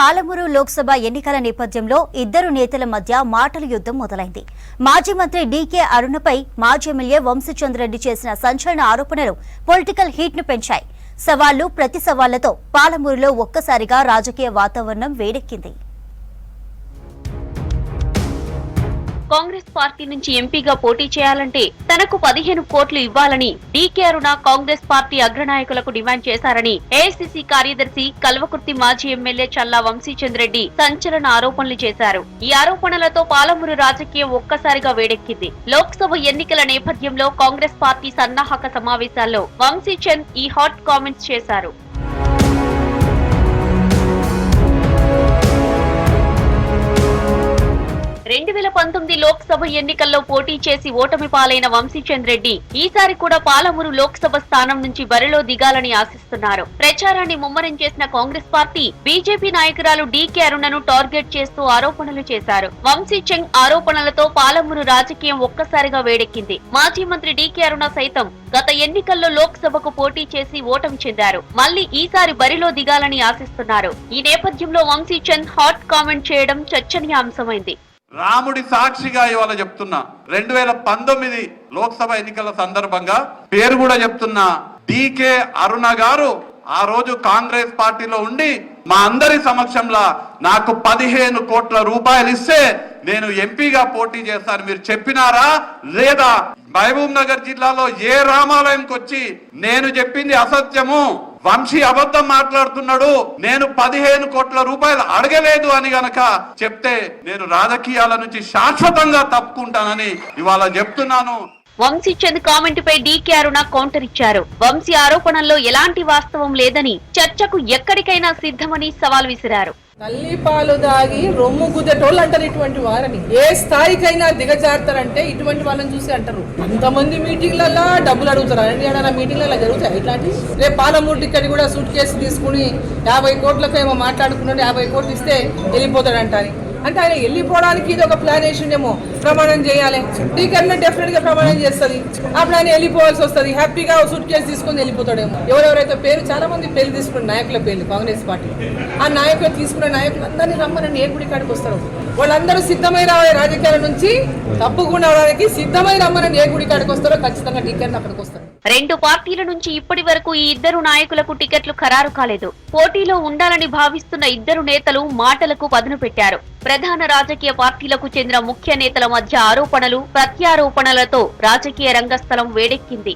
పాలమూరు లోక్సభ ఎన్నికల నేపథ్యంలో ఇద్దరు నేతల మధ్య మాటల యుద్ధం మొదలైంది. మాజీ మంత్రి డీకే అరుణపై మాజీ ఎమ్మెల్యే వంశీచంద్రెడ్డి చేసిన సంచలన ఆరోపణలు పొలిటికల్ హీట్ను పెంచాయి. సవాళ్ళు ప్రతి సవాళ్ళతో పాలమూరులో ఒక్కసారిగా రాజకీయ వాతావరణం వేడెక్కింది. కాంగ్రెస్ పార్టీ నుంచి ఎంపీగా పోటీ చేయాలంటే తనకు పదిహేను కోట్లు ఇవ్వాలని డీకే అరుణ కాంగ్రెస్ పార్టీ అగ్రనాయకులకు డిమాండ్ చేశారని ఏఐసీసీ కార్యదర్శి కల్వకుర్తి మాజీ ఎమ్మెల్యే చల్లా వంశీచంద్రెడ్డి సంచలన ఆరోపణలు చేశారు. ఈ ఆరోపణలతో పాలమూరు రాజకీయం ఒక్కసారిగా వేడెక్కింది. లోక్సభ ఎన్నికల నేపథ్యంలో కాంగ్రెస్ పార్టీ సన్నాహక సమావేశాల్లో వంశీచంద్ ఈ హాట్ కామెంట్స్ చేశారు. పంతొమ్మిది లోక్సభ ఎన్నికల్లో పోటీ చేసి ఓటమి పాలైన వంశీచంద్ రెడ్డి ఈసారి కూడా పాలమూరు లోక్సభ స్థానం నుంచి బరిలో దిగాలని ఆశిస్తున్నారు. ప్రచారాన్ని ముమ్మరం చేసిన కాంగ్రెస్ పార్టీ బీజేపీ నాయకురాలు డీకే అరుణను టార్గెట్ చేస్తూ ఆరోపణలు చేశారు. వంశీచంద్ ఆరోపణలతో పాలమూరు రాజకీయం ఒక్కసారిగా వేడెక్కింది. మాజీ మంత్రి డీకే అరుణ సైతం గత ఎన్నికల్లో లోక్సభకు పోటీ చేసి ఓటమి చెందారు. మళ్ళీ ఈసారి బరిలో దిగాలని ఆశిస్తున్నారు. ఈ నేపథ్యంలో వంశీచంద్ హాట్ కామెంట్ చేయడం చర్చనీయాంశమైంది. రాముడి సాక్షిగా ఇవాళ చెప్తున్నా. రెండు వేల పంతొమ్మిది లోక్సభ ఎన్నికల సందర్భంగా పేరు కూడా చెప్తున్నా. డికే అరుణ గారు ఆ రోజు కాంగ్రెస్ పార్టీలో ఉండి మా అందరి సమక్షంలో నాకు పదిహేను కోట్ల రూపాయలు ఇస్తే నేను ఎంపీగా పోటీ చేస్తాను. మీరు చెప్పినారా? లేదా మహబూబ్ నగర్ జిల్లాలో ఏ రామాలయంకి వచ్చి నేను చెప్పింది అసత్యము? వంశీ అబద్ధం మాట్లాడుతున్నాడు. నేను పదిహేను కోట్ల రూపాయలు అడగలేదు అని గనక చెప్తే నేను రాజకీయాల నుంచి శాశ్వతంగా తప్పుకుంటానని ఇవాళ చెప్తున్నాను. వంశీ చంద్ కామెంట్ పై డీకే అరుణ కౌంటర్ ఇచ్చారు. వంశీ ఆరోపణల్లో ఎలాంటి వాస్తవం లేదని చర్చకు ఎక్కడికైనా సిద్ధమని సవాల్ విసిరారు. తల్లి పాలు దాగి రొమ్ము గుద్దటోళ్ళు అంటారు ఇటువంటి వారని. ఏ స్థాయికైనా దిగజారుతారంటే ఇటువంటి వాళ్ళని చూసి అంటారు. అంతమంది మీటింగ్లలో డబ్బులు అడుగుతారు. అండి ఏదైనా మీటింగ్లలో జరుగుతాయి ఇట్లాంటి రేపు పాలమూరు టికెట్ కూడా సూట్ కేసు తీసుకుని యాభై కోట్లకు ఏమో మాట్లాడుకున్నాడు యాభై కోట్లు ఇస్తే వెళ్ళిపోతాడంట అని అంటే ఆయన వెళ్ళిపోవడానికి ఇది ఒక ప్లాన్ వేసిండేమో. ప్రమాణం చేయాలి. టీకన్నా డెఫినెట్గా ప్రమాణం చేస్తుంది. అప్పుడు ఆయన వెళ్ళిపోవాల్సి వస్తుంది. హ్యాపీగా సూట్ కేసు తీసుకొని వెళ్ళిపోతాడేమో. ఎవరెవరైతే పేరు చాలా మంది పేర్లు తీసుకున్న నాయకుల పేర్లు కాంగ్రెస్ పార్టీ ఆ నాయకులు తీసుకున్న నాయకులు అందరినీ రమ్మని ఏ గుడి కాడికి వస్తారు. వాళ్ళందరూ సిద్ధమై రావాలి రాజకీయాల నుంచి తప్పుకుండా అవడానికి సిద్ధమై రమ్మని ఏ గుడి కాడికి వస్తారో ఖచ్చితంగా టీకెట్ అక్కడికి వస్తారు. రెండు పార్టీల నుంచి ఇప్పటి వరకు ఈ ఇద్దరు నాయకులకు టికెట్లు ఖరారు కాలేదు. పోటీలో ఉండాలని భావిస్తున్న ఇద్దరు నేతలు మాటలకు పదును పెట్టారు. ప్రధాన రాజకీయ పార్టీలకు చెందిన ముఖ్య నేతల మధ్య ఆరోపణలు ప్రత్యారోపణలతో రాజకీయ రంగస్థలం వేడెక్కింది.